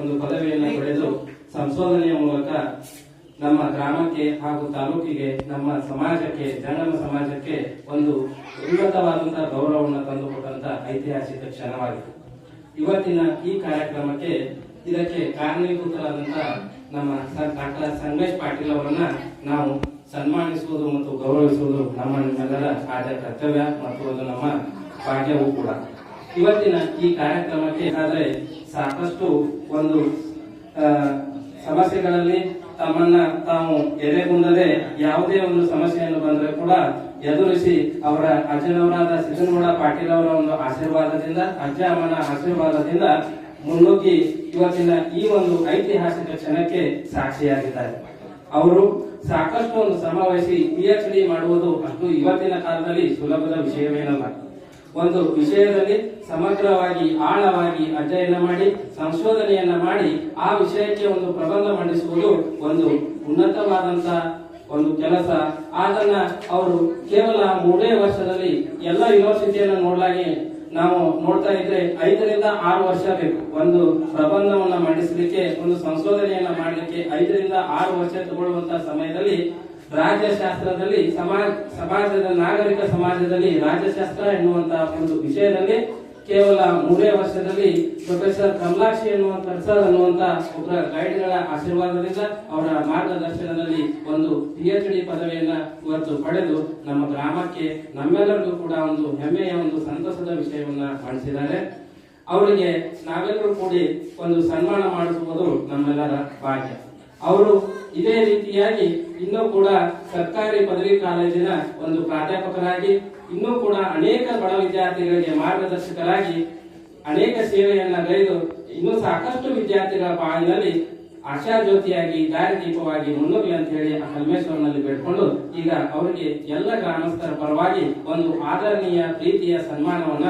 ಒಂದು ಪದವಿಯನ್ನು ಪಡೆದು ಸಂಶೋಧನೆಯ ಮೂಲಕ ನಮ್ಮ ಗ್ರಾಮಕ್ಕೆ ಹಾಗೂ ತಾಲೂಕಿಗೆ, ನಮ್ಮ ಸಮಾಜಕ್ಕೆ ಜನಮ ಸಮಾಜಕ್ಕೆ ಒಂದು ಉನ್ನತವಾದಂತಹ ಗೌರವವನ್ನು ತಂದುಕೊಟ್ಟಂತ ಐತಿಹಾಸಿಕ ಕ್ಷಣವಾಗಿದೆ. ಇವತ್ತಿನ ಈ ಕಾರ್ಯಕ್ರಮಕ್ಕೆ ಇದಕ್ಕೆ ಕಾರಣೀಭೂತರಾದಂತಹ ನಮ್ಮ ಡಾಕ್ಟರ್ ಸಂಗಮೇಶ್ ಪಾಟೀಲ್ ಅವರನ್ನ ನಾವು ಸನ್ಮಾನಿಸುವುದು ಮತ್ತು ಗೌರವಿಸುವುದು ನಮ್ಮ ನಿಮ್ಮೆಲ್ಲರ ಆದ್ಯ ಕರ್ತವ್ಯ ಮತ್ತು ಅದು ನಮ್ಮ ಭಾಗ್ಯವೂ ಕೂಡ. ಇವತ್ತಿನ ಈ ಕಾರ್ಯಕ್ರಮಕ್ಕೆ ಆದರೆ ಸಾಕಷ್ಟು ಒಂದು ಸಮಸ್ಯೆಗಳಲ್ಲಿ ತಮ್ಮನ್ನ ತಾವು ಎದೆಗುಂದದೆ ಯಾವುದೇ ಒಂದು ಸಮಸ್ಯೆಯನ್ನು ಬಂದ್ರೆ ಕೂಡ ಎದುರಿಸಿ ಅವರ ಅಜ್ಜನವರಾದ ಸಿದ್ದನಗೌಡ ಪಾಟೀಲ್ ಅವರ ಒಂದು ಆಶೀರ್ವಾದದಿಂದ, ಅಜ್ಜ ಅಮ್ಮನ ಆಶೀರ್ವಾದದಿಂದ ಮುನ್ನುಗ್ಗಿ ಇವತ್ತಿನ ಈ ಒಂದು ಐತಿಹಾಸಿಕ ಕ್ಷಣಕ್ಕೆ ಸಾಕ್ಷಿಯಾಗಿದ್ದಾರೆ. ಅವರು ಸಾಕಷ್ಟು ಒಂದು ಶ್ರಮವಹಿಸಿ ಪಿ ಎಚ್ ಡಿ ಮಾಡುವುದು ಅಷ್ಟು ಇವತ್ತಿನ ಕಾಲದಲ್ಲಿ ಸುಲಭದ ವಿಷಯವೇನಲ್ಲ ಒಂದು ವಿಷಯದಲ್ಲಿ ಸಮಗ್ರವಾಗಿ, ಆಳವಾಗಿ ಅಧ್ಯಯನ ಮಾಡಿ, ಸಂಶೋಧನೆಯನ್ನ ಮಾಡಿ, ಆ ವಿಷಯಕ್ಕೆ ಒಂದು ಪ್ರಬಂಧ ಮಂಡಿಸುವುದು ಒಂದು ಉನ್ನತವಾದಂತ ಒಂದು ಕೆಲಸ. ಅದನ್ನ ಅವರು ಕೇವಲ ಮೂರೇ ವರ್ಷದಲ್ಲಿ ಎಲ್ಲ ಯೂನಿವರ್ಸಿಟಿಯನ್ನು ನೋಡಲಾಗಿ ನಾವು ನೋಡ್ತಾ ಇದ್ರೆ ಐದರಿಂದ ಆರು ವರ್ಷ ಬೇಕು. ಒಂದು ಪ್ರಬಂಧವನ್ನ ಮಂಡಿಸಲಿಕ್ಕೆ, ಒಂದು ಸಂಶೋಧನೆಯನ್ನ ಮಾಡಲಿಕ್ಕೆ ಐದರಿಂದ ಆರು ವರ್ಷ ತಗೊಳ್ಳುವಂತಹ ಸಮಯದಲ್ಲಿ ರಾಜ್ಯಶಾಸ್ತ್ರದಲ್ಲಿ, ಸಮಾಜ, ಸಮಾಜದ ನಾಗರಿಕ ಸಮಾಜದಲ್ಲಿ ರಾಜ್ಯಶಾಸ್ತ್ರ ಎನ್ನುವಂತಹ ಒಂದು ವಿಷಯದಲ್ಲಿ ಕೇವಲ ಮೂರೇ ವರ್ಷದಲ್ಲಿ ಪ್ರೊಫೆಸರ್ ಕಮಲಾಕ್ಷಿ ಎನ್ನುವಂತ ಸರ್ ಅನ್ನುವಂತ ಒಬ್ಬರ ಗೈಡ್ಗಳ ಆಶೀರ್ವಾದದಿಂದ ಅವರ ಮಾರ್ಗದರ್ಶನದಲ್ಲಿ ಒಂದು ಪಿ ಎಚ್ ಡಿ ಪದವಿಯನ್ನ ಇವತ್ತು ಪಡೆದು ನಮ್ಮ ಗ್ರಾಮಕ್ಕೆ ನಮ್ಮೆಲ್ಲರಿಗೂ ಕೂಡ ಒಂದು ಹೆಮ್ಮೆಯ ಒಂದು ಸಂತಸದ ವಿಷಯವನ್ನ ಕಾಣಿಸಿದ್ದಾರೆ ಅವರಿಗೆ ನಾವೆಲ್ಲರೂ ಕೂಡಿ ಒಂದು ಸನ್ಮಾನ ಮಾಡಿಸುವುದು ನಮ್ಮೆಲ್ಲರ ಭಾಗ್ಯ. ಅವರು ಇದೇ ರೀತಿಯಾಗಿ ಇನ್ನೂ ಕೂಡ ಸರ್ಕಾರಿ ಪದವಿ ಕಾಲೇಜಿನ ಒಂದು ಪ್ರಾಧ್ಯಾಪಕರಾಗಿ, ಇನ್ನೂ ಕೂಡ ಅನೇಕ ಬಡ ವಿದ್ಯಾರ್ಥಿಗಳಿಗೆ ಮಾರ್ಗದರ್ಶಕರಾಗಿ ಅನೇಕ ಸೇವೆಯನ್ನ ಗೈದು ಇನ್ನೂ ಸಾಕಷ್ಟು ವಿದ್ಯಾರ್ಥಿಗಳ ಬಾಳಿನಲ್ಲಿ ಆಶಾ ಜ್ಯೋತಿಯಾಗಿ, ದಾರಿದೀಪವಾಗಿ ಮುನ್ನುಗ್ಲಿ ಅಂತ ಹೇಳಿ ಹಲ್ಮೇಶ್ವರನಲ್ಲಿ ಬೇಡ್ಕೊಂಡು ಈಗ ಅವರಿಗೆ ಎಲ್ಲ ಗ್ರಾಮಸ್ಥರ ಪರವಾಗಿ ಒಂದು ಆದರಣೀಯ ಪ್ರೀತಿಯ ಸನ್ಮಾನವನ್ನ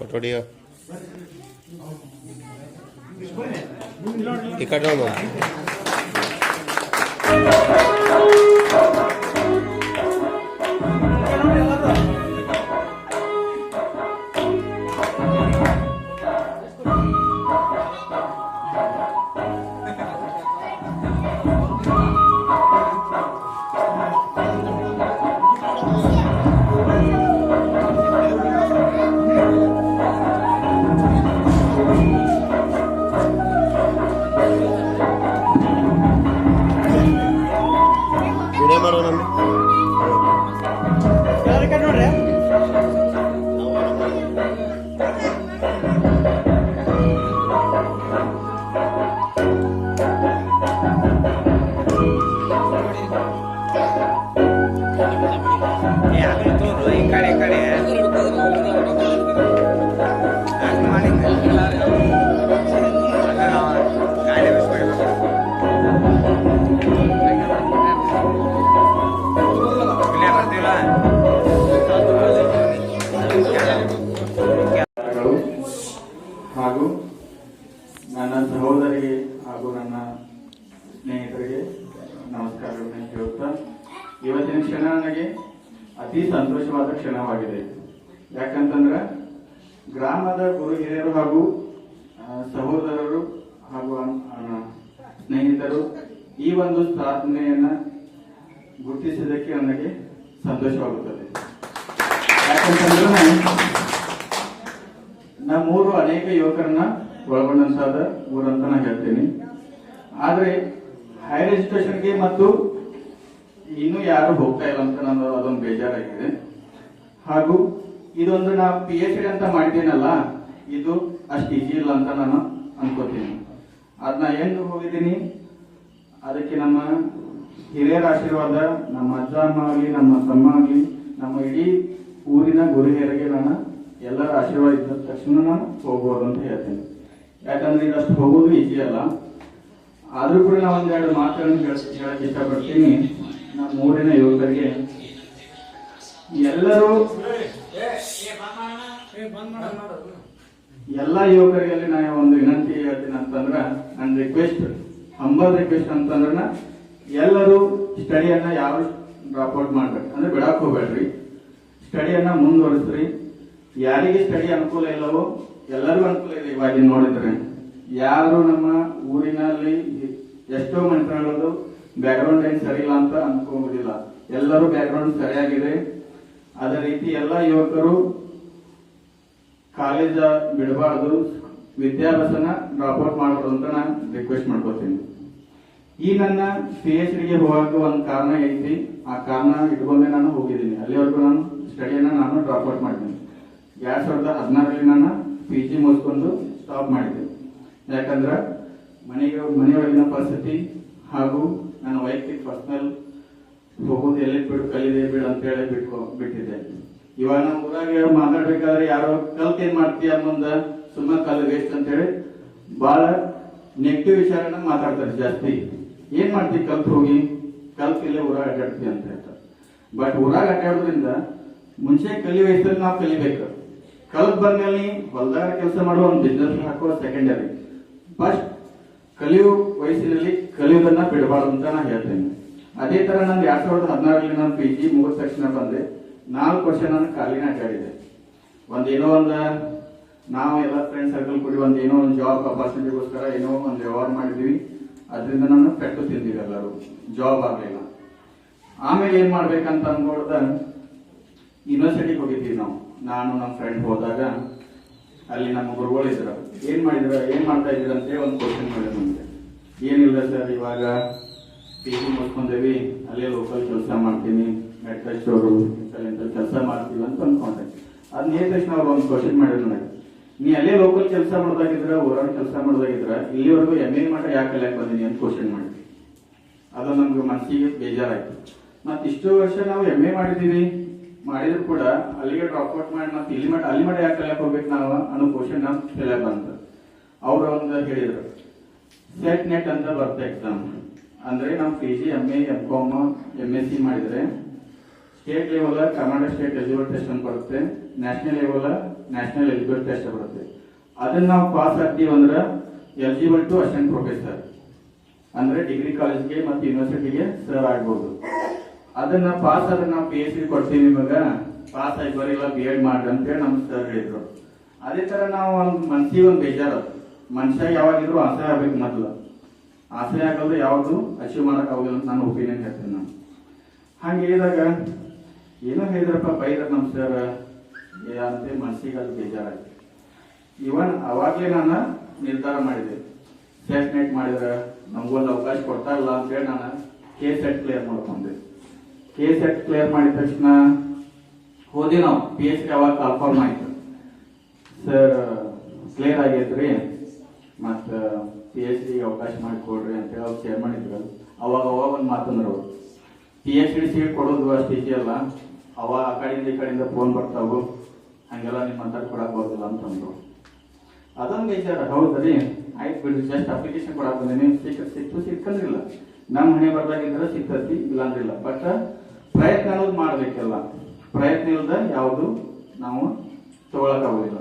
ಏರ್ಪಡಿಸೋದು ಕೊಠಡಿಯ ಈ ಕಡೆ ಈ ಕಡೆ ಈ ಕಡೆ ಹಂಗ್ ಇವತ್ತಿನ ಕ್ಷಣ ನನಗೆ ಅತಿ ಸಂತೋಷವಾದ ಕ್ಷಣವಾಗಿದೆ. ಯಾಕಂತಂದ್ರೆ ಗ್ರಾಮದ ಗುರು ಹಿರಿಯರು ಹಾಗೂ ಸಹೋದರರು ಹಾಗೂ ಸ್ನೇಹಿತರು ಈ ಒಂದು ಸಾಧನೆಯನ್ನ ಗುರುತಿಸಿದ್ದಕ್ಕೆ ನನಗೆ ಸಂತೋಷವಾಗುತ್ತದೆ. ಯಾಕಂತಂದ್ರೆ ನಮ್ಮೂರು ಅನೇಕ ಯುವಕರನ್ನ ಒಳಗೊಂಡಂತಾದ ಊರಂತ ನಾನು ಹೇಳ್ತೀನಿ. ಆದ್ರೆ ಹೈಯರ್ ಎಜುಕೇಶನ್ಗೆ ಮತ್ತು ಇನ್ನೂ ಯಾರು ಹೋಗ್ತಾ ಇಲ್ಲ ಅಂತ ನಾನು ಅದೊಂದು ಬೇಜಾರಾಗಿದೆ. ಹಾಗೂ ಇದೊಂದು ನಾ ಪಿ ಎಚ್ ಡಿ ಅಂತ ಮಾಡ್ತೀನಲ್ಲ, ಇದು ಅಷ್ಟು ಈಜಿ ಇಲ್ಲ ಅಂತ ನಾನು ಅನ್ಕೋತೀನಿ. ಅದನ್ನ ಹೆಂಗ್ ಹೋಗಿದ್ದೀನಿ? ಅದಕ್ಕೆ ನಮ್ಮ ಹಿರಿಯರ ಆಶೀರ್ವಾದ, ನಮ್ಮ ಅಜ್ಜ ಅಮ್ಮ ಆಗಲಿ, ನಮ್ಮ ತಮ್ಮ ಆಗಲಿ, ನಮ್ಮ ಇಡೀ ಊರಿನ ಗುರು ಹಿರಿಯರಿಗೆ ನಾನು ಎಲ್ಲರ ಆಶೀರ್ವಾದ ಇದ್ದ ತಕ್ಷಣ ನಾನು ಹೋಗ್ಬೋದು ಅಂತ ಹೇಳ್ತೀನಿ. ಯಾಕಂದ್ರೆ ಇದಷ್ಟು ಹೋಗೋದು ಈಜಿ ಅಲ್ಲ. ಆದರೂ ಕೂಡ ನಾವು ಒಂದೆರಡು ಮಾತುಗಳನ್ನು ಹೇಳಕ್ಕೆ ಹೇಳಕ್ ಇಷ್ಟಪಡ್ತೀನಿ. ನಮ್ಮ ಊರಿನ ಯುವಕರಿಗೆ ಎಲ್ಲರೂ ಎಲ್ಲ ಯುವಕರಿಗೆ ನಾನು ಒಂದು ವಿನಂತಿ ಹೇಳ್ತೀನಿ ಅಂತಂದ್ರ, ನನ್ನ ರಿಕ್ವೆಸ್ಟ್ ಹಂಬಲ್ ರಿಕ್ವೆಸ್ಟ್ ಅಂತಂದ್ರೆ ಎಲ್ಲರೂ ಸ್ಟಡಿಯನ್ನ ಯಾರು ಡ್ರಾಪ್ ಔಟ್ ಮಾಡ್ಬೇಕು? ಅಂದ್ರೆ ಬಿಡಾಕ್ ಹೋಗ್ಬೇಡ್ರಿ. ಸ್ಟಡಿಯನ್ನ ಮುಂದುವರಿಸ್ರಿ. ಯಾರಿಗೆ ಸ್ಟಡಿ ಅನುಕೂಲ ಇಲ್ಲವೋ ಎಲ್ಲರಿಗೂ ಅನುಕೂಲ ಇದೆ ಇವಾಗ ನೋಡಿದ್ರೆ. ಯಾರು ನಮ್ಮ ಊರಿನಲ್ಲಿ ಎಷ್ಟೋ ಬ್ಯಾಕ್ಗ್ರೌಂಡ್ ಏನ್ ಸರಿ ಇಲ್ಲ ಅಂತ ಅನ್ಕೋಬೋದಿಲ್ಲ ಎಲ್ಲರೂ ಬ್ಯಾಕ್ಗ್ರೌಂಡ್ ಸರಿಯಾಗಿದೆ. ಅದೇ ರೀತಿ ಎಲ್ಲ ಯುವಕರು ಕಾಲೇಜ ಬಿಡಬಾರ್ದು, ವಿದ್ಯಾಭ್ಯಾಸನ ಡ್ರಾಪ್ ಔಟ್ ಮಾಡಬಾರ್ದು ಅಂತ ನಾನು ರಿಕ್ವೆಸ್ಟ್ ಮಾಡ್ಕೋತೀನಿ. ಈ ನನ್ನ ಪಿ ಎಚ್ ಡಿಗೆ ಹೋಗಕ್ಕೆ ಒಂದು ಕಾರಣ ಐತಿ. ಆ ಕಾರಣ ಇಟ್ಕೊಂಡೆ ನಾನು ಹೋಗಿದ್ದೀನಿ. ಅಲ್ಲಿವರೆಗೂ ನಾನು ಸ್ಟಡಿಯನ್ನ ನಾನು ಡ್ರಾಪ್ ಔಟ್ ಮಾಡಿದ್ದೀನಿ. ಎರಡ್ ಸಾವಿರದ ಹದಿನಾರರಲ್ಲಿ ನಾನು ಪಿ ಜಿ ಮುಗಿಸ್ಕೊಂಡು ಸ್ಟಾಪ್ ಮಾಡಿದ್ದೆ ಯಾಕಂದ್ರೆ ಮನೆಗೆ ಮನೆಯೊಳಗಿನ ಪರಿಸ್ಥಿತಿ ಹಾಗೂ ನನ್ನ ವೈಯಕ್ತಿಕ ಪರ್ಸನಲ್ ಹೋಗೋದು ಎಲ್ಲಿ ಬಿಡು ಕಲಿದೆ ಬಿಡು ಅಂತ ಹೇಳಿ ಬಿಟ್ಕೊ, ಬಿಟ್ಟಿದ್ದೆ. ಇವಾಗ ನಮ್ಮ ಊರಾಗ ಮಾತಾಡ್ಬೇಕಾದ್ರೆ ಯಾರೋ ಕಲ್ತ್ ಏನ್ ಮಾಡ್ತೀಯ ಮುಂದೆ? ಸುಮ್ಮನೆ ಕಲ್ ವೇಸ್ಟ್ ಅಂತ ಹೇಳಿ ಬಹಳ ನೆಗೆಟಿವ್ ವಿಚಾರನ ಮಾತಾಡ್ತಾರೆ ಜಾಸ್ತಿ. ಏನ್ ಮಾಡ್ತೀವಿ ಕಲ್ತ್ ಹೋಗಿ? ಕಲ್ತ್ ಇಲ್ಲೇ ಊರಾಗ ಅಡ್ಡಾಡ್ತಿ ಅಂತ ಹೇಳ್ತಾರೆ. ಬಟ್ ಊರಾಗ ಅಡ್ಡಾಡೋದ್ರಿಂದ ಮುಂಚೆ ಕಲಿ ವಯಸ್ಸಲ್ಲಿ ನಾವು ಕಲಿಬೇಕು. ಕಲ್ತ್ ಬಂದ್ಮೇಲೆ ಹೊಲ್ದಾಗ ಕೆಲಸ ಮಾಡುವ ಒಂದು ಬಿಸ್ನೆಸ್ ಹಾಕುವ ಸೆಕೆಂಡರಿ ಫಸ್ಟ್ ಕಲಿಯೋ ವಯಸ್ಸಿನಲ್ಲಿ ಕಲಿಯುವುದನ್ನ ಬಿಡಬಾರ್ದು ಅಂತ ನಾನು ಹೇಳ್ತೇನೆ. ಅದೇ ತರ ನಾನು ಎರಡ್ ಸಾವಿರದ ಹದಿನಾರರಲ್ಲಿ ನಾನು ಪಿ ಜಿ ಮೂರು ಸೆಕ್ಷನ್ ಬಂದೆ. ನಾಲ್ಕು ವರ್ಷ ನಾನು ಖಾಲಿನ ಆಟಾಡಿದೆ ಒಂದೇನೋ ಒಂದು ಒಂದ್ ನಾವು ಎಲ್ಲ ಫ್ರೆಂಡ್ ಸರ್ಕಲ್ ಕೂಡಿ ಒಂದು ಏನೋ ಒಂದು ಜಾಬ್ ಅಪಾರ್ಚುನಿಟಿಗೋಸ್ಕರ ಏನೋ ಒಂದು ವ್ಯವಹಾರ ಮಾಡಿದ್ವಿ. ಅದರಿಂದ ನಾನು ಪೆಟ್ಟು ತಿಂದಿವಿ ಎಲ್ಲರೂ. ಜಾಬ್ ಆಗಲಿಲ್ಲ. ಆಮೇಲೆ ಏನು ಮಾಡ್ಬೇಕಂತ ಅನ್ಕೊಳ್ದ ಯೂನಿವರ್ಸಿಟಿಗೆ ಹೋಗಿದ್ವಿ ನಾವು. ನಾನು ನಮ್ಮ ಫ್ರೆಂಡ್ ಹೋದಾಗ ಅಲ್ಲಿ ನಮ್ಮ ಗುರುಗಳು ಇದ್ರು. ಏನ್ ಮಾಡಿದ್ರ, ಏನ್ ಮಾಡ್ತಾ ಇದ್ರ ಅಂತ ಒಂದು ಕ್ವಶನ್ ಮಾಡಿದ್ರು ನಮ್ಗೆ. ಏನಿಲ್ಲ ಸರ್ ಇವಾಗ ಪಿ ಸಿ ಮುಗಿಸ್ಕೊಂಡೇವಿ, ಅಲ್ಲೇ ಲೋಕಲ್ ಕೆಲಸ ಮಾಡ್ತೀನಿ ಮೆಡಿಕಲ್ ಸ್ಟೋರು ಇಂಥ ಕೆಲಸ ಮಾಡ್ತೀವಿ ಅಂತ ಅನ್ಕೊಂಡೆ. ಅದನ್ನ ಹೇಳಿದ ಅವ್ರು ಒಂದು ಕ್ವಶನ್ ಮಾಡಿದ್ರು ನನಗೆ. ನೀ ಅಲ್ಲೇ ಲೋಕಲ್ ಕೆಲಸ ಮಾಡೋದಾಗಿದ್ರ, ಊರಾಗ ಕೆಲಸ ಮಾಡೋದಾಗಿದ್ರ, ಇಲ್ಲಿವರೆಗೂ ಎಂ ಎ ಮಟ್ಟ ಯಾಕೆ ಕಲಿಯಕ್ ಬಂದಿನಿ ಅಂತ ಕ್ವಶನ್ ಮಾಡಿ ಅದು ನಮ್ಗೆ ಮನಸ್ಸಿಗೆ ಬೇಜಾರಾಯ್ತು. ಮತ್ತೆ ಇಷ್ಟು ವರ್ಷ ನಾವು ಎಂ ಎ ಮಾಡಿದೀವಿ. ಮಾಡಿದ್ರು ಕೂಡ ಅಲ್ಲಿಗೆ ಡ್ರಾಪ್ ಔಟ್ ಮಾಡಿ, ಮತ್ತೆ ಇಲ್ಲಿ ಮಟ್ಟ ಅಲ್ಲಿ ಮಟ್ಟ ಯಾಕೆ ಕಲ್ಯಾಕ್ ಹೋಗ್ಬೇಕು ನಾವು ಅನ್ನೋ ನಮ್ ತಲೆ ಬಂತು ಅವ್ರು ಒಂದು ಹೇಳಿದ್ರು, ಸೆಟ್ ನೆಟ್ ಅಂತ ಬರುತ್ತೆ ಎಕ್ಸಾಮ್ ಅಂದ್ರೆ ನಾವು P G M A M com M S C ಮಾಡಿದ್ರೆ state level Karnataka state eligible test ಅಂತ ಬರುತ್ತೆ national level national eligible test ಬರುತ್ತೆ. ಅದನ್ನ ನಾವು ಪಾಸ್ ಆಗ್ತೀವಿ ಅಂದ್ರೆ ಎಲಿಜಿಬಲ್ ಟು ಅಸಿಸ್ಟೆಂಟ್ ಪ್ರೊಫೆಸರ್ ಅಂದ್ರೆ ಡಿಗ್ರಿ ಕಾಲೇಜ್ಗೆ ಮತ್ತು ಯೂನಿವರ್ಸಿಟಿಗೆ ಸರ್ ಆಗ್ಬೋದು. ಅದನ್ನ ಪಾಸ್ ಆದ್ರೆ ನಾವು ಪಿ ಎಚ್ ಡಿ ಕೊಡ್ತೀವಿ ನಿಮಗ. ಪಾಸ್ ಆಗಿ ಬರೀಲ್ಲ ಬಿ ಎಡ್ ಮಾಡ್ರಿ ಅಂತ ಹೇಳಿ ನಮ್ ಸರ್ ಹೇಳಿದ್ರು. ಅದೇ ತರ ನಾವು ಒಂದು ಮನ್ಸಿಗೆ ಒಂದು ಬೇಜಾರ ಮನುಷ್ಯ ಯಾವಾಗಿದ್ರು ಆಸೆ ಆಗ್ಬೇಕು ಮೊದ್ಲು. ಆಸೆ ಆಗೋದು ಯಾವ್ದು ಅಚೀವ್ ಮಾಡಕ್ ಆಗೋದಿಲ್ಲ ಅಂತ ನಾನು ಒಪಿನಿಯನ್ ಹೇಳ್ತೀನಿ ನಾನು. ಹಂಗೆ ಹೇಳಿದಾಗ, ಏನೋ ಹೇಳಿದ್ರಪ್ಪ ಬೈದ್ರ ನಮ್ ಸರ್ ಅಂತ ಮನ್ಸಿಗೆ ಅದು ಬೇಜಾರಾಯ್ತು. ಇವನ್ ಅವಾಗ್ಲೇ ನಾನು ನಿರ್ಧಾರ ಮಾಡಿದೆ. ಸೆಟ್ ನೆಟ್ ಮಾಡಿದ್ರೆ ನಮ್ಗೊಂದು ಅವಕಾಶ ಕೊಡ್ತಾ ಇಲ್ಲ ಅಂತ ಹೇಳಿ ನಾನು ಕೆ ಸೆಟ್ ಕ್ಲಿಯರ್ ಮಾಡ್ಕೊಂಡೆ. ಕೆ ಸೆಟ್ ಕ್ಲಿಯರ್ ಮಾಡಿದ ತಕ್ಷಣ ಹೋದೆ ನಾವು ಪಿ ಎಚ್ ಡಿ ಅವಾಗ ಕನ್ಫರ್ಮ್ ಆಯ್ತು. ಸರ್ ಕ್ಲಿಯರ್ ಆಗೈತ್ರಿ ಮತ್ತೆ ಪಿ ಎಚ್ ಡಿ ಅವಕಾಶ ಮಾಡಿಕೊಡ್ರಿ ಅಂತ ಹೇಳಿ ಅವ್ರು ಚೇರ್ಮನ್ ಇದ್ರು. ಅವಾಗ ಅವಾಗ ಒಂದು ಮಾತಂದ್ರು ಅವರು. ಪಿ ಎಚ್ ಡಿ ಸೀಟ್ ಕೊಡೋದು ಅಷ್ಟು ಇದೆಯಲ್ಲ ಅವ ಆ ಕಡೆಯಿಂದ ಈ ಕಡೆಯಿಂದ ಫೋನ್ ಬರ್ತಾವು. ಹಂಗೆಲ್ಲ ನಿಮ್ಮ ಅಂತ ಕೊಡಕ್ ಬರೋದಿಲ್ಲ ಅಂತಂದ್ರು ಅದೊಂದು ಹೌದು ರೀ ಆಯ್ತು ಬಿಡ್ರಿ. ಜಸ್ಟ್ ಅಪ್ಲಿಕೇಶನ್ ಕೊಡಕ್ ನೀವು ಸಿಕ್ಕ ಸಿಕ್ತು ಸಿಕ್ಕಂದ್ರಿಲ್ಲ ನಮ್ಮ ಮನೆ ಬರ್ದಾಗಿದ್ರೆ ಸಿಕ್ತತಿ ಇಲ್ಲಾಂದ್ರಿಲ್ಲ. ಬಟ್ ಪ್ರಯತ್ನ ಅನ್ನೋದು ಮಾಡ್ಬೇಕಲ್ಲ. ಪ್ರಯತ್ನ ಇಲ್ಲದ ಯಾವುದು ನಾವು ತಗೊಳಕ್ ಆಗೋದಿಲ್ಲ.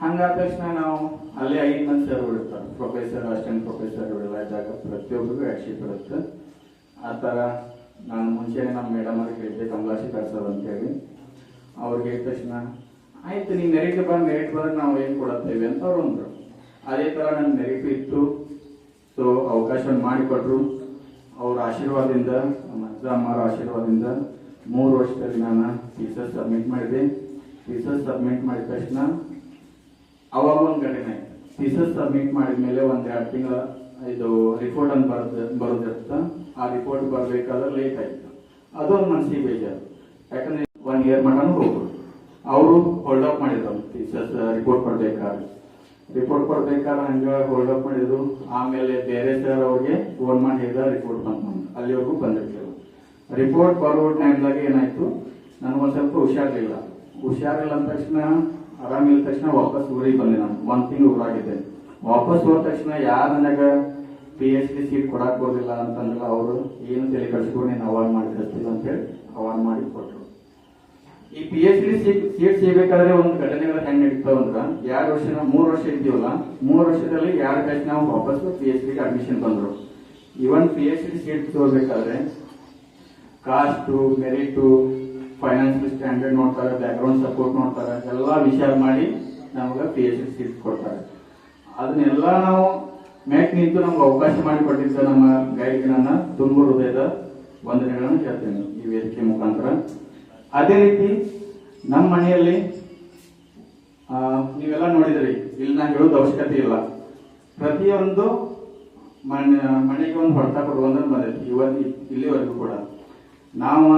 ಹಂಗಾದ ತಕ್ಷಣ ನಾವು ಅಲ್ಲೇ ಐದು ಮಂದಿ ಸರ್ ಇರ್ತಾರೆ. ಪ್ರೊಫೆಸರ್ ಅಸಿಸ್ಟೆಂಟ್ ಪ್ರೊಫೆಸರ್ ಜಾಗ ಪ್ರತಿಯೊಬ್ಬರಿಗೂ ಆಕ್ಷೇಪ ಬರುತ್ತೆ. ಆ ಥರ ನಾನು ಮುಂಚೆನೆ ನಮ್ಮ ಮೇಡಮ್ ಅವ್ರಿಗೆ ಹೇಳಿದ್ದೆ ಕಮಲಾಶಿ ಅಂತ ಅಂತೇಳಿ. ಅವ್ರಿಗೆ ಹೇಳಿದ ತಕ್ಷಣ, ಆಯ್ತು ನೀವು ಮೆರಿಟ್ ಬಾ ಮೆರಿಟ್ ಬಂದ್ರೆ ನಾವು ಏನು ಕೊಡುತ್ತೇವೆ ಅಂತ ಅವ್ರು ಅಂದರು. ಅದೇ ಥರ ನನ್ನ ಮೆರಿಟ್ ಇತ್ತು. ಸೊ ಅವಕಾಶವನ್ನು ಮಾಡಿಕೊಟ್ರು. ಅವ್ರ ಆಶೀರ್ವಾದದಿಂದ, ನಮ್ಮ ಅಜ್ಜ ಅಮ್ಮರ ಆಶೀರ್ವಾದದಿಂದ ಮೂರು ವರ್ಷದಲ್ಲಿ ನಾನು ಟೀಚರ್ ಸಬ್ಮಿಟ್ ಮಾಡಿದೆ. ಟೀಚರ್ ಸಬ್ಮಿಟ್ ಮಾಡಿದ ತಕ್ಷಣ ಅವಾಗ ಒಂದು ಘಟನೆ. ಥೀಸಸ್ ಸಬ್ಮಿಟ್ ಮಾಡಿದ್ಮೇಲೆ ಒಂದ್ ಎರಡು ತಿಂಗಳ ಇದು ರಿಪೋರ್ಟ್ ಅಂತ ಬರೋದು ಬರೋದಿರ್ತ ಆ ರಿಪೋರ್ಟ್ ಬರ್ಬೇಕಾದ್ರೆ ಲೇಟ್ ಆಯ್ತು. ಅದೊಂದು ಮನ್ಸಿಗೆ ಬೇಜಾರು. ಯಾಕಂದ್ರೆ ಒನ್ ಇಯರ್ ಮಟನ್ ಹೋಗ್ಬೋದು. ಅವರು ಹೋಲ್ಡ್ ಅಪ್ ಮಾಡಿದ್ರು ಟೀಚರ್ಸ್ ರಿಪೋರ್ಟ್ ಕೊಡ್ಬೇಕಾದ್ರೆ ರಿಪೋರ್ಟ್ ಕೊಡ್ಬೇಕಾದ್ರೆ ಹಂಗ ಹೋಲ್ಡ್ ಅಪ್ ಮಾಡಿದ್ರು. ಆಮೇಲೆ ಬೇರೆ ಸರ್ ಅವ್ರಿಗೆ ಫೋನ್ ಮಾಡಿ ಹೇಳಿದ ರಿಪೋರ್ಟ್ ಬಂತು ಅಲ್ಲಿವರೆಗೂ ಬಂದಿರ್ತೇವೆ ರಿಪೋರ್ಟ್ ಬರೋ ಟೈಮ್ದಾಗ ಏನಾಯ್ತು? ನನಗೊಂದು ಸ್ವಲ್ಪ ಹುಷಾರಿಲ್ಲ ಹುಷಾರಿಲ್ಲ ಅಂದ ತಕ್ಷಣ ಆರಾಮಿಲ್ಲ ತಕ್ಷಣ ವಾಪಸ್ ಊರಿಗೆ ಬಂದೆ ನಾನು. ಒಂದ್ ತಿಂಗಳು ಊರಾಗಿದ್ದೆ. ವಾಪಸ್ ಹೋದ ತಕ್ಷಣ ಯಾರು ನನಗ ಪಿ ಎಚ್ ಡಿ ಸೀಟ್ ಕೊಡಕ್ ಹೋಗಿಲ್ಲ ಅಂತಂದ್ರೆ ಅವರು, ಏನು ತಲೆ ಕಳ್ಸ್ಕೊಂಡು ನೀನು ಅವಾರ್ಡ್ ಮಾಡಿ ಅಂತ ಹೇಳಿ ಅವಾರ್ಡ್ ಮಾಡಿ ಕೊಟ್ರು. ಈ ಪಿ ಎಚ್ ಡಿ ಸೀಟ್ ಸಿಗಬೇಕಾದ್ರೆ ಒಂದು ಘಟನೆಗಳು ಹೆಂಗ್ ನಡೀತಾವ ಅಂದ್ರ, ಎರಡು ವರ್ಷ ಮೂರು ವರ್ಷ ಇದ್ದೀವಲ್ಲ, ಮೂರು ವರ್ಷದಲ್ಲಿ ಎರಡು ಬ್ಯಾಚ್ ನಾವು ವಾಪಸ್ ಪಿ ಎಚ್ ಡಿ ಅಡ್ಮಿಷನ್ ಬಂದ್ರು. Even P H D seat ತಗೋಬೇಕಾದ್ರೆ ಕಾಸ್ಟು ಮೆರಿಟ್ ಫೈನಾನ್ಷಿಯಲ್ ಸ್ಟ್ಯಾಂಡರ್ಡ್ ನೋಡ್ತಾರೆ ಬ್ಯಾಕ್ಗ್ರೌಂಡ್ ಸಪೋರ್ಟ್ ನೋಡ್ತಾರೆ, ಎಲ್ಲ ವಿಚಾರ ಮಾಡಿ ನಮ್ಗೆ ಪಿ ಎಚ್ ಡಿ ಸೀಟ್ ಕೊಡ್ತಾರೆ. ಅದನ್ನೆಲ್ಲ ನಾವು ಮ್ಯಾಕ್ ನಿಂತು ನಮ್ಗೆ ಅವಕಾಶ ಮಾಡಿ ಕೊಟ್ಟಿದ್ದ ನಮ್ಮ ಗೈಡ್ಗೆ ನನ್ನ ತುಂಬ ಹೃದಯದ ವಂದನೆಗಳನ್ನು ಹೇಳ್ತೇನೆ ಈ ವೇದಿಕೆ ಮುಖಾಂತರ. ಅದೇ ರೀತಿ ನಮ್ಮ ಮನೆಯಲ್ಲಿ ನೀವೆಲ್ಲ ನೋಡಿದ್ರಿ, ಇಲ್ಲಿ ನಾನು ಹೇಳೋದು ಅವಶ್ಯಕತೆ ಇಲ್ಲ. ಪ್ರತಿಯೊಂದು ಮನೆ, ಮನೆಗೆ ಒಂದು ಹೊಡೆತ ಕೊಡುವಂತ ಬಂದೈತಿ ಇವತ್ತು, ಇಲ್ಲಿವರೆಗೂ ಕೂಡ. ನಾವು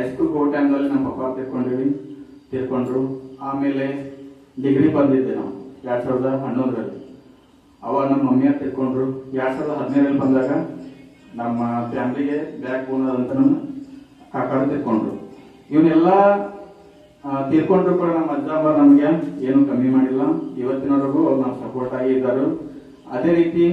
ಹೈಸ್ಕೂಲ್ ಹೋಗೋ ಟೈಮ್ನಲ್ಲಿ ನಮ್ಮ ಪಪ್ಪ ತಿರ್ಕೊಂಡಿವಿ, ತೀರ್ಕೊಂಡ್ರು. ಆಮೇಲೆ ಡಿಗ್ರಿ ಬಂದಿದ್ದೆ ನಾವು, ಎರಡು ಸಾವಿರದ ಹನ್ನೊಂದರಲ್ಲಿ. ಅವಾಗ ನಮ್ಮ ಮಮ್ಮಿಯ ತಿರ್ಕೊಂಡ್ರು. ಎರಡು ಸಾವಿರದ ಹದಿನೈದರಲ್ಲಿ ಬಂದಾಗ ನಮ್ಮ ಫ್ಯಾಮಿಲಿಗೆ ಬ್ಯಾಕ್ ಬೋನ್ ಅಂತ ನಮ್ಮ ಕಾಕಾಡು ತೀರ್ಕೊಂಡ್ರು. ಇವನ್ನೆಲ್ಲ ತೀರ್ಕೊಂಡ್ರು ಕೂಡ ನಮ್ಮ ಅಜ್ಜ ಅಮ್ಮ ನಮಗೆ ಏನು ಕಮ್ಮಿ ಮಾಡಿಲ್ಲ. ಇವತ್ತಿನವರೆಗೂ ಅವ್ರು ನಮ್ಮ ಸಪೋರ್ಟ್ ಆಗಿ ಇದ್ದಾರೆ. ಅದೇ ರೀತಿ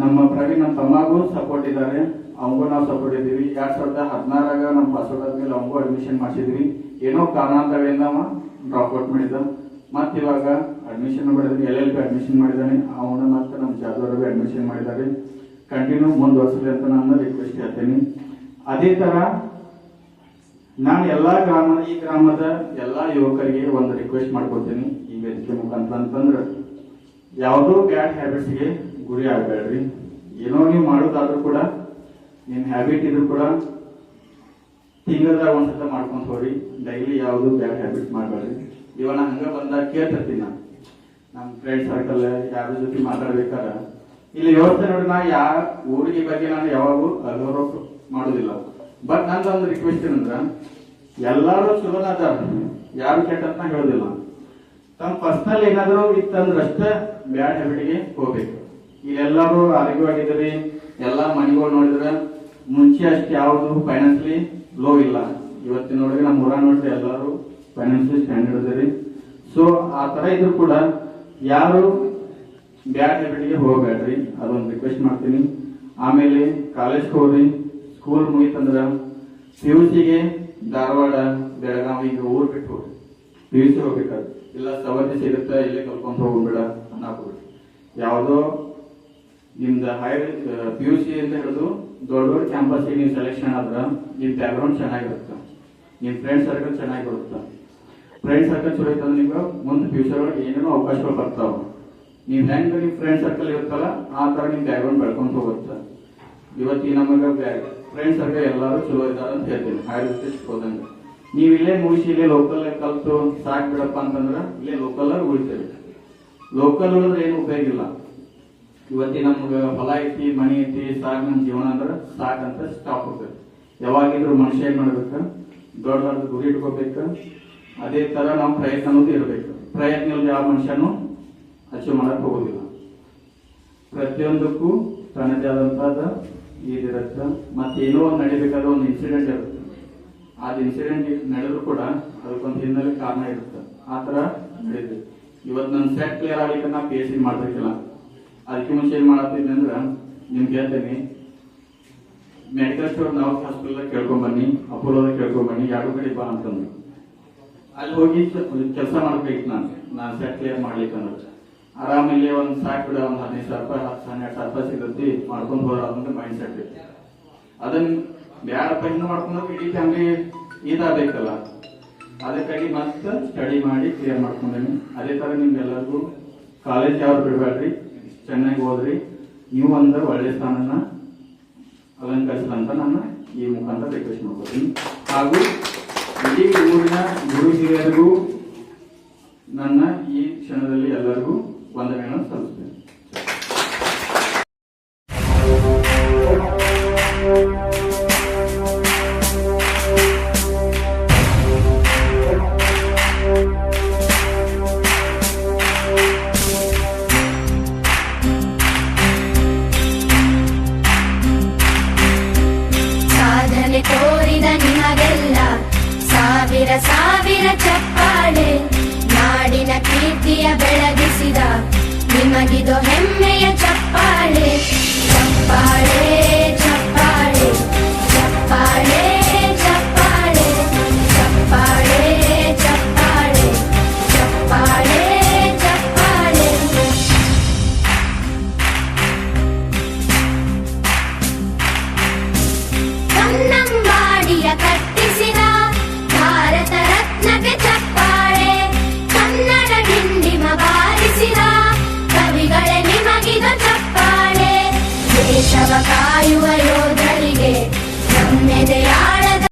ನಮ್ಮ ಪ್ರವೀಣ್ ನಮ್ಮ ತಮ್ಮಗೂ ಸಪೋರ್ಟ್ ಇದ್ದಾರೆ. ಅವಂಗೂ ನಾವು ಸಪೋರ್ಟ್ ಇದ್ದೀವಿ. ಎರಡ್ ಸಾವಿರದ ಹದಿನಾರಾಗ ನಮ್ಮ ಪಾಸ್ವರ್ಡ್ ಆದ್ಮೇಲೆ ಅವಂಗೂ ಅಡ್ಮಿಷನ್ ಮಾಡಿಸಿದ್ವಿ. ಏನೋ ಕಾರಣಾಂತರದಿಂದ ಅವ ಡ್ರಾಪ್ಔಟ್ ಮಾಡಿದ. ಮತ್ತೆ ಇವಾಗ ಅಡ್ಮಿಷನ್ ಮಾಡಿದ್ರೆ ಎಲ್ ಎಲ್ ಪಿ ಅಡ್ಮಿಷನ್ ಮಾಡಿದ್ದಾನೆ ಅವನು ಮತ್ತೆ ನಮ್ಮ ಜಾದವ್ರಿಗೆ ಅಡ್ಮಿಷನ್ ಮಾಡಿದ್ದಾರೆ. ಕಂಟಿನ್ಯೂ ಮುಂದುವರ್ಸಲಿ ಅಂತ ನಾನು ರಿಕ್ವೆಸ್ಟ್ ಹೇಳ್ತೀನಿ. ಅದೇ ತರ ನಾನು ಎಲ್ಲ ಗ್ರಾಮ, ಈ ಗ್ರಾಮದ ಎಲ್ಲ ಯುವಕರಿಗೆ ಒಂದು ರಿಕ್ವೆಸ್ಟ್ ಮಾಡ್ಕೊತೀನಿ ಈ ವೇದಿಕೆ ಮುಖಾಂತರ. ಅಂತಂದ್ರೆ ಯಾವುದೋ ಬ್ಯಾಡ್ ಹ್ಯಾಬಿಟ್ಸ್ಗೆ ಗುರಿ ಆಗಬೇಡ್ರಿ. ಏನೋ ನೀವು ಮಾಡೋದಾದ್ರೂ ಕೂಡ ನಿಮ್ಮ ಹ್ಯಾಬಿಟ್ ಇದ್ರೂ ಕೂಡ ತಿಂಗಳದಾಗ ಒಂದ್ಸತ ಮಾಡ್ಕೊಂತ ಹೋಗ್ರಿ. ಡೈಲಿ ಯಾವುದು ಬ್ಯಾಡ್ ಹ್ಯಾಬಿಟ್ ಮಾಡಬೇಡ್ರಿ. ಇವಾಗ ನಾ ಹಂಗೆ ಬಂದಾಗ ಕೇಳ್ತಿರ್ತೀನಿ ನಾನು ನಮ್ಮ ಫ್ರೆಂಡ್ ಸರ್ಕಲ್ ಯಾರ ಜೊತೆ ಮಾತಾಡ್ಬೇಕಾರ ಇಲ್ಲಿ ವ್ಯವಸ್ಥೆ ನೋಡಿ ನಾ ಯಾ ಊರಿಗೆ ಬಗ್ಗೆ ನಾನು ಯಾವಾಗೂ ಅಗೌರವ ಮಾಡೋದಿಲ್ಲ. ಬಟ್ ನಂದು ಒಂದು ರಿಕ್ವೆಸ್ಟ್ ಏನಂದ್ರ, ಎಲ್ಲರೂ ಚಲೋನ ಅದಾರ. ಯಾರು ಕೆಟ್ಟಂತ ಹೇಳೋದಿಲ್ಲ. ತಮ್ಮ ಪರ್ಸನಲ್ ಏನಾದರೂ ಇತ್ತಂದ್ರಷ್ಟೇ ಬ್ಯಾಡ್ ಹ್ಯಾಬಿಟ್ಗೆ ಹೋಗ್ಬೇಕು. ಇಲ್ಲೆಲ್ಲರೂ ಆರೋಗ್ಯವಾಗಿದ್ದೀರಿ ಎಲ್ಲಾ ಮನೆಗಳು ನೋಡಿದ್ರೆ ಮುಂಚೆ ಅಷ್ಟು ಯಾವುದು ಫೈನಾನ್ಸ್ಲಿ ಲೋ ಇಲ್ಲ. ಇವತ್ತಿನ ನೋಡಿದ್ರೆ ನಮ್ಮ ಊರ ನೋಡಿದ್ರೆ ಎಲ್ಲರೂ ಫೈನಾನ್ಷಿಯಲ್ ಸ್ಟ್ಯಾಂಡರ್ಡ್ ಇದ್ದೀರಿ ಸೊ ಆ ತರ ಇದ್ರು ಕೂಡ ಯಾರು ಬ್ಯಾಡ್ ಹ್ಯಾಬಿಟ್ಗೆ ಹೋಗಬೇಡ್ರಿ. ಅದೊಂದು ರಿಕ್ವೆಸ್ಟ್ ಮಾಡ್ತೀನಿ. ಆಮೇಲೆ ಕಾಲೇಜ್ಗೆ ಹೋಗ್ರಿ ಸ್ಕೂಲ್ ಮುಗಿತಂದ್ರ ಪಿ ಯು ಸಿಗೆ ಧಾರವಾಡ ಬೆಳಗಾವಿ ಈಗ ಊರ್ ಬಿಟ್ಟು ಹೋಗ್ರಿ. ಪಿ ಯು ಸಿ ಹೋಗ್ಬೇಕಾದ್ರೆ. ಇಲ್ಲ ಸವತಿ ಸಿಗುತ್ತೆ, ಇಲ್ಲೇ ಕಲ್ಕೊಂಡು ಹೋಗ್ಬೇಡ ಅನ್ನ ಯಾವುದೋ ನಿಮ್ದು ಹೈ ಪಿ ಯು ಸಿ ಅಂತ ಹಿಡಿದು ದೊಡ್ಡ ದೊಡ್ಡ ಕ್ಯಾಂಪಸ್ಗೆ ನೀವು ಸೆಲೆಕ್ಷನ್ ಆದ್ರೆ ನಿಮ್ ಬ್ಯಾಕ್ಗ್ರೌಂಡ್ ಚೆನ್ನಾಗಿರುತ್ತೆ. ನಿಮ್ ಫ್ರೆಂಡ್ ಸರ್ಕಲ್ ಚೆನ್ನಾಗಿರುತ್ತೆ. ಫ್ರೆಂಡ್ ಸರ್ಕಲ್ ಚಲೋ ಇತ್ತಂದ್ರೆ ನಿಮ್ಗೆ? ಮುಂದೆ ಫ್ಯೂಚರ್ ಒಳಗೆ ಏನೇನೋ ಅವಕಾಶಗಳು ಬರ್ತಾವೆ. ನೀವು ಹೆಂಗೆ ನಿಮ್ಮ ಫ್ರೆಂಡ್ ಸರ್ಕಲ್ ಇರುತ್ತಲ್ಲ, ಆ ಥರ ನಿಮ್ಮ ಬ್ಯಾಕ್ ಬ್ಯಾಕ್ಗ್ರೌಂಡ್ ಬೆಳ್ಕೊಂಡು ಹೋಗುತ್ತೆ. ಇವತ್ತಿ ಬ್ಯಾ ಫ್ರೆಂಡ್ ಸರ್ಕಲ್ ಎಲ್ಲರೂ ಚಲೋ ಇದ್ದಾರೆ ಅಂತ ಹೇಳ್ತೀನಿ. ಹೈರ್ ಎಜುಕೇಶನ್ ಹೋದಂಗೆ. ನೀವು ಇಲ್ಲೇ ಮುಗಿಸಿ, ಇಲ್ಲೇ ಲೋಕಲ್ ಕಲಿತು, ಸಾಕು ಬಿಡಪ್ಪ ಅಂತಂದ್ರೆ, ಇಲ್ಲೇ ಲೋಕಲ್ ಉಳಿತೀರಿ. ಲೋಕಲ್ ಉಳಿದ್ರೆ ಏನು ಉಪಯೋಗ ಇಲ್ಲ. ಇವತ್ತಿ ನಮ್ಗ ಹೊಲ ಐತಿ, ಮನಿ ಐತಿ, ಸಾಕ್ ನಮ್ ಜೀವನ ಅಂದ್ರ ಸಾಕ್ ಅಂತ ಸ್ಟಾಪ್ ಹೋಗ್ತೈತಿ ಯಾವಾಗಿದ್ರು ಮನುಷ್ಯ ಏನ್ ಮಾಡ್ಬೇಕ? ದೊಡ್ಡ ದೊಡ್ಡ ಗುರಿ ಇಟ್ಕೋಬೇಕು. ಅದೇ ತರ ನಾವು ಪ್ರಯತ್ನ ಅನ್ನೋದು ಇರ್ಬೇಕು. ಪ್ರಯತ್ನ ಯಾವ ಮನುಷ್ಯನು ಅಚೀವ್ ಮಾಡಕ್ ಹೋಗೋದಿಲ್ಲ. ಪ್ರತಿಯೊಂದಕ್ಕೂ ತನ್ನದೇ ಆದಂತ ಇದಿರುತ್ತೆ ಮತ್ತೆ ಏನೋ ಒಂದು ನಡಿಬೇಕಾದ್ರೆ ಒಂದು ಇನ್ಸಿಡೆಂಟ್ ಇರುತ್ತೆ. ಅದ್ ಇನ್ಸಿಡೆಂಟ್ ನಡೆದ್ರು ಕೂಡ ಅದಕ್ಕೊಂದು ಹಿನ್ನೆಲೆ ಕಾರಣ ಇರುತ್ತೆ. ಆ ನಡೆದಿದೆ ಇವತ್ತು ನನ್ನ ಸೆಟ್ ಕ್ಲಿಯರ್ ಆಗ್ಲಿಕ್ಕೆ ನಾ ಪಿ ಎಸ್ ಸಿ ಮಾಡ್ಬೇಕಿಲ್ಲ ಅದಕ್ಕೆ ಮುಂಚೆ ಏನ್ ಮಾಡತ್ತಿದ್ದೆ ಅಂದ್ರೆ ನಿಮ್ಗೆ ಹೇಳ್ತೇನೆ. ಮೆಡಿಕಲ್ ಸ್ಟೋರ್ ನಾವು ಹಾಸ್ಪಿಟಲ್ ಕೇಳ್ಕೊಂಬನ್ನಿ ಅಪೋಲೋದ ಕೇಳ್ಕೊಂಡ್ ಬನ್ನಿ ಎರಡು ಕಡೆ ಬಾ ಅಂತಂದ್ರು. ಅಲ್ಲಿ ಹೋಗಿ ಕೆಲಸ ಮಾಡ್ಬೇಕು ನಾನು. ನಾನು ಸೆಟ್ ಕ್ಲಿಯರ್ ಮಾಡ್ಲಿಕ್ಕೆ ಅಂದ್ರೆ ಆರಾಮಲ್ಲಿ ಒಂದ್ ಸಾಕು ಬಿಡ, ಒಂದ್ ಹದಿನೈದು ಸಾವಿರ ರೂಪಾಯಿ, ಹತ್ತು ಹನ್ನೆರಡು ಸಾವಿರ ರೂಪಾಯಿ ಸಿಗುತ್ತೆ, ಮಾಡ್ಕೊಂಡು ಹೋದ ಅದಂತ ಮೈಂಡ್ ಸೆಟ್ ಇತ್ತು. ಅದನ್ನ ಬ್ಯಾಡ ಇನ್ನು ಮಾಡ್ಕೊಂಡಾಗ ಇಡೀ ಫ್ಯಾಮಿಲಿ ಇದಾಗಬೇಕಲ್ಲ. ಅದಕ್ಕಾಗಿ ಮತ್ತೆ ಸ್ಟಡಿ ಮಾಡಿ ಕ್ಲಿಯರ್ ಮಾಡ್ಕೊಂಡೇನೆ. ಅದೇ ತರ ನಿಮ್ಗೆಲ್ಲರಿಗೂ ಕಾಲೇಜ್ ಯಾವ್ದು ಬಿಡಬೇಡ್ರಿ? ಚೆನ್ನಾಗಿ ಓದ್ರಿ ನೀವು ಒಂದು ಒಳ್ಳೆ ಸ್ಥಾನನ ಅಲಂಕರಿಸಲಂತ ನಾನು ಈ ಮುಖಾಂತರ ರಿಕ್ವೆಸ್ಟ್ ಮಾಡ್ಕೊತೀನಿ. ಹಾಗೂ ಇಡೀ ಊರಿನ ಗುರು ಹಿರಿಯರಿಗೂ ನನ್ನ ಈ ಕ್ಷಣದಲ್ಲಿ ಎಲ್ಲರಿಗೂ ವಂದನೆಗಳನ್ನು ಸಲ್ಲಿಸ್ತೇನೆ.